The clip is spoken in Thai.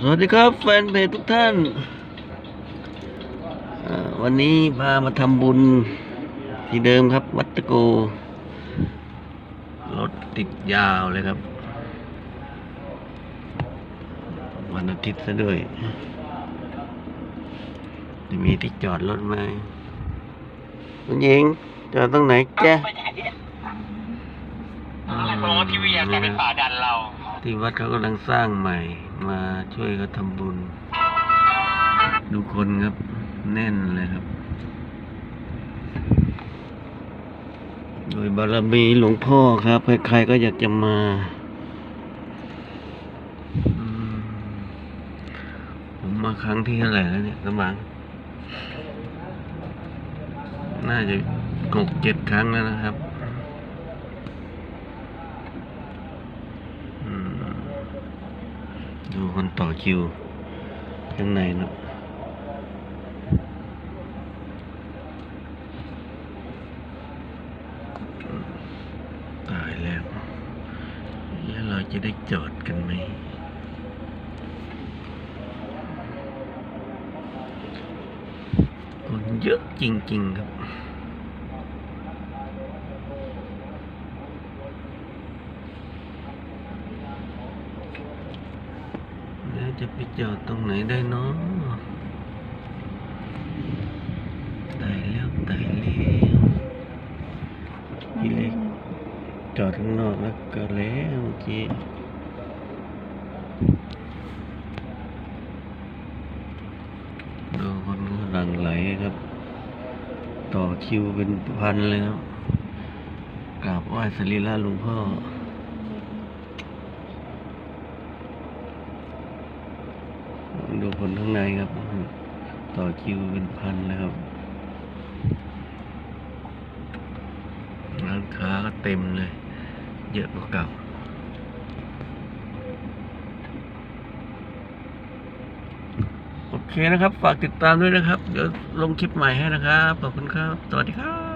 สวัสดีครับแฟนเพจทุกท่าน วันนี้พามาทำบุญที่เดิมครับ วัดตะโก รถติดยาวเลยครับ วันอาทิตย์ซะด้วย จะมีที่จอดรถไหมคุณหญิงจอดตรงไหนแจ๊ะไปไหนเนี่ยเพราะว่าพี่วียแกเป็นป่าดันเรา ที่วัดเขากำลังสร้างใหม่ มาช่วยเขาทำบุญ ดูคนครับ แน่นเลยครับ โดยบารมีหลวงพ่อครับ ใครๆก็อยากจะมาผมมาครั้งที่เท่าไหร่แล้วเนี่ยกำลังน่าจะหกเจ็ดครั้งแล้วนะครับ อืม ดูคนต่อคิวข้างในนะตายแล้ว แล้วเราจะได้จอดกันไหมคนเยอะจริง ๆ ครับ แล้ว จะไปจอดตรงไหนได้เนาะตายแล้วตายแล้วพี่เล็กจอดข้างนอกแล้วก็แล้วเมื่อกี้ดูคนก็หลังไหลครับ ต่อคิวเป็นพันเลยครับกราบไหว้สรีระหลวงพ่อ ดูคนข้างในครับ ต่อคิวเป็นพันเลยครับ ร้านค้าก็เต็มเลย เยอะกว่าเก่าโอเคนะครับ ฝากติดตามด้วยนะครับ เดี๋ยวลงคลิปใหม่ให้นะครับ ขอบคุณครับ สวัสดีครับ